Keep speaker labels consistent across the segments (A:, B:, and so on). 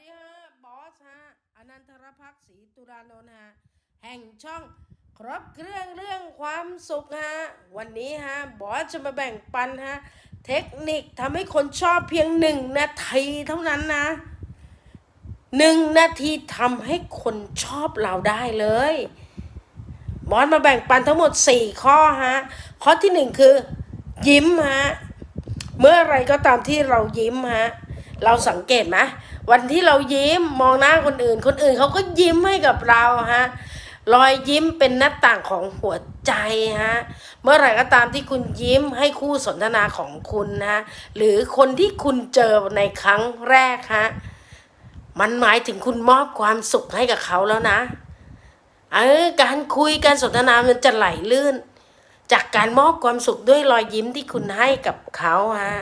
A: ดีฮะบอสฮะอนันทรพักศรีตุรานนท์ฮะแห่งช่องครบเครื่องเรื่องความสุขฮะวันนี้ฮะบอสจะมาแบ่งปันฮะเทคนิคทำให้คนชอบเพียงหนึ่งนาทีเท่านั้นนะหนึ่งนาทีทำให้คนชอบเราได้เลยบอสมาแบ่งปันทั้งหมด 4 ข้อฮะข้อที่ 1 คือ ยิ้มฮะเมื่อไรก็ตามที่เรายิ้มฮะ เราสังเกตไหมวันที่เรายิ้มมองหน้าคนอื่น คนอื่นเขาก็ยิ้มให้กับเราฮะรอยยิ้มเป็นหน้าต่างของหัวใจฮะ เมื่อไหร่ก็ตามที่คุณยิ้มให้คู่สนทนาของคุณนะหรือคนที่คุณเจอในครั้งแรกฮะ มันหมายถึงคุณมอบความสุขให้กับเขาแล้วนะ เออ การคุยการสนทนามันจะไหลลื่น จากการมอบความสุขด้วยรอยยิ้มที่คุณให้กับเขาฮะ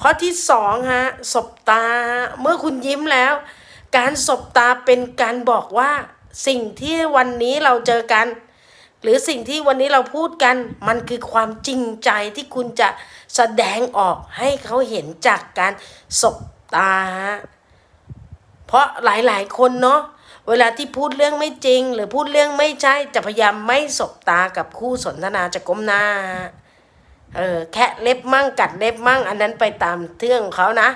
A: ข้อที่สองฮะสบตา เมื่อคุณยิ้มแล้ว การสบตาเป็นการบอกว่า สิ่งที่วันนี้เราเจอกัน หรือสิ่งที่วันนี้เราพูดกัน มันคือความจริงใจที่คุณจะแสดงออกให้เขาเห็นจากการสบตาฮะเพราะหลายๆ คนเนาะเวลาที่พูดเรื่องไม่จริง หรือพูดเรื่องไม่ใช่จะพยายามไม่สบตากับคู่สนทนาจะก้มหน้า เออแค่เล็บมั่งกัดเล็บมั่ง อันนั้นไปตามเรื่องของเขานะ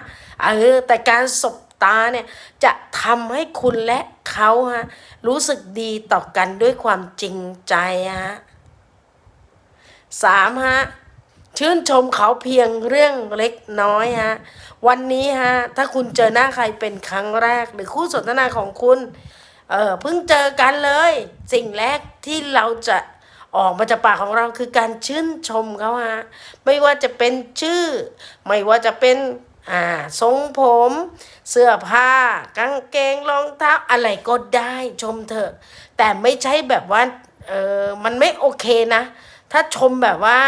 A: เออแต่การสบตาเนี่ยจะทำให้คุณและเขาฮะรู้สึกดีต่อกันด้วยความจริงใจฮะสามฮะชื่นชมเขาเพียงเรื่องเล็กน้อยฮะวันนี้ฮะถ้าคุณเจอหน้าใครเป็นครั้งแรก หรือคู่สนทนาของคุณเออเพิ่งเจอกันเลย สิ่งแรกที่เราจะ ออกมาจากปากของเราคือการชื่นชมเขาฮะไม่ว่าจะเป็นชื่อ ไม่ว่าจะเป็นอ่าทรงผม เสื้อผ้า กางเกงรองเท้าอะไรก็ได้ชมเถอะ แต่ไม่ใช่แบบว่าเออมันไม่โอเคนะถ้าชมแบบว่า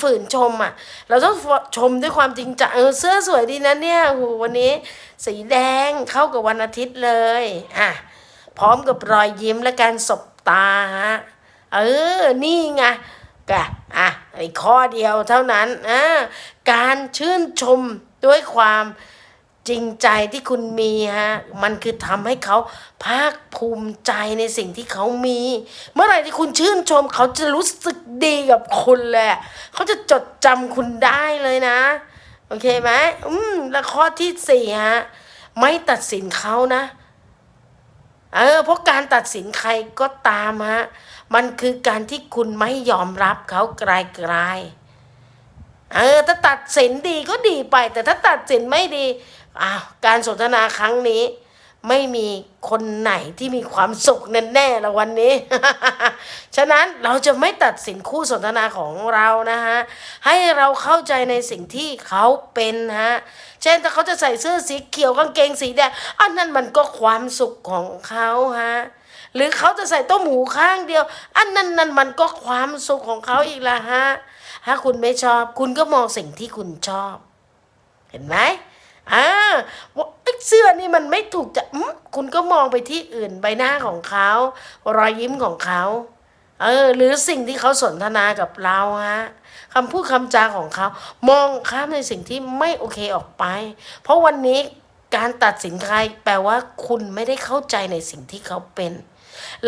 A: ฝืนๆชมอะ เราต้องชมด้วยความจริงใจเออเสื้อสวยดีนะเนี่ยโหวันนี้ สีแดงเข้ากับวันอาทิตย์เลย อะ พร้อมกับรอยยิ้มและการสบตาฮะ เออ นี่ไงกะอะไอีกข้อเดียวเท่านั้นอะการชื่นชมด้วยความจริงใจที่คุณมีฮะ มันคือทำให้เขาภาคภูมิใจในสิ่งที่เขามี เมื่อไหร่ที่คุณชื่นชม เขาจะรู้สึกดีกับคุณเละ เขาจะจดจำคุณได้เลยนะ โอเคไหมอืมแล้วข้อที่สี่ฮะ ไม่ตัดสินเขานะ เออเพราะการตัดสินใครก็ตามฮะ มันคือการที่คุณไม่ยอมรับเขาไกลๆเออถ้าตัดสินดีก็ดีไป แต่ถ้าตัดสินไม่ดีอ้าวการสนทนาครั้งนี้ ไม่มีคนไหนที่มีความสุขแน่ๆละวันนี้ ฉะนั้นเราจะไม่ตัดสินคู่สนทนาของเรานะฮะ ให้เราเข้าใจในสิ่งที่เขาเป็นฮะ เช่นถ้าเขาจะใส่เสื้อสีเขียวกางเกงสีแดงอันนั้นมันก็ความสุขของเขาฮะ หรือเขาจะใส่ต้มหูข้างเดียว อันนั้นนั่นมันก็ความสุขของเขาอีกละฮะถ้าคุณไม่ชอบ คุณก็มองสิ่งที่คุณชอบ เห็นไหมอ่าว่าเสื้อนี่มันไม่ถูกจะคุณก็มองไปที่อื่นใบหน้าของเขารอยยิ้มของเขาเออ หรือสิ่งที่เขาสนทนากับเราฮะคำพูดคำจาของเขา มองข้ามในสิ่งที่ไม่โอเคออกไป เพราะวันนี้การตัดสินใครแปลว่าคุณไม่ได้เข้าใจในสิ่งที่เขาเป็น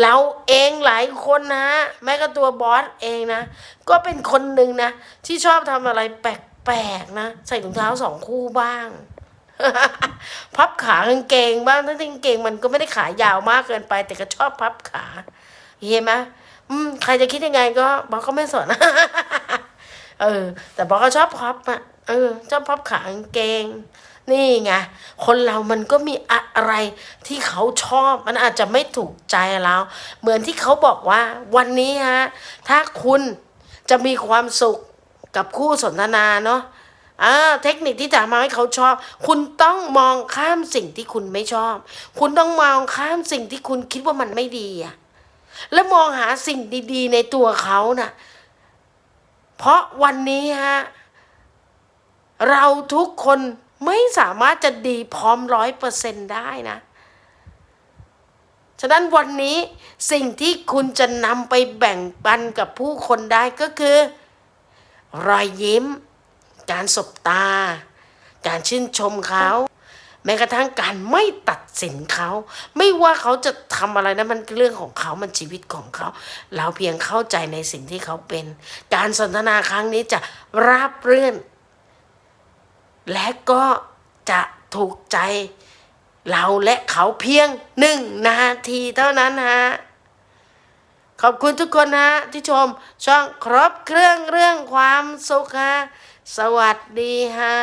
A: เราเองหลายคนนะแม้กระตัวบอสเองนะ ก็เป็นคนหนึ่งนะ ที่ชอบทำอะไรแปลกๆนะ ใส่ถุงเท้าสองคู่บ้างพับขากางเกงบ้างทั้งที่กางเกงมันก็ไม่ได้ขายาวมากเกินไป แต่ก็ชอบพับขาเห็นไหมอืมใครจะคิดยังไงก็บอกก็ไม่สนเออ แต่บอกก็ชอบพับอะเออชอบพับขากางเกง นี่ไงคนเรามันก็มีอะไรที่เขาชอบมันอาจจะไม่ถูกใจเราเหมือนที่เขาบอกว่า วันนี้ฮะถ้าคุณจะมีความสุขกับคู่สนทนาเนาะอ่าเทคนิคที่จะมาให้เขาชอบ คุณต้องมองข้ามสิ่งที่คุณไม่ชอบ คุณต้องมองข้ามสิ่งที่คุณคิดว่ามันไม่ดีอะแล้วมองหาสิ่งดีๆ ในตัวเขาน่ะ เพราะวันนี้ฮะเราทุกคน ไม่สามารถจะดีพร้อมร้อยเปอร์เซนได้นะ ฉะนั้นวันนี้สิ่งที่คุณจะนำไปแบ่งปันกับผู้คนได้ก็คือ รอยยิ้ม การสบตา การชื่นชมเขาแม้กระทั่งการไม่ตัดสินเขา ไม่ว่าเขาจะทำอะไรนะมันเรื่องของเขามันชีวิตของเขา เราเพียงเข้าใจในสิ่งที่เขาเป็น การสนทนาครั้งนี้จะราบรื่น และก็จะถูกใจ เราและเขาเพียงหนึ่งนาทีเท่านั้นฮะ ขอบคุณทุกคนนะที่ชมช่องครบเครื่องเรื่องความสุขฮะ สวัสดีฮะ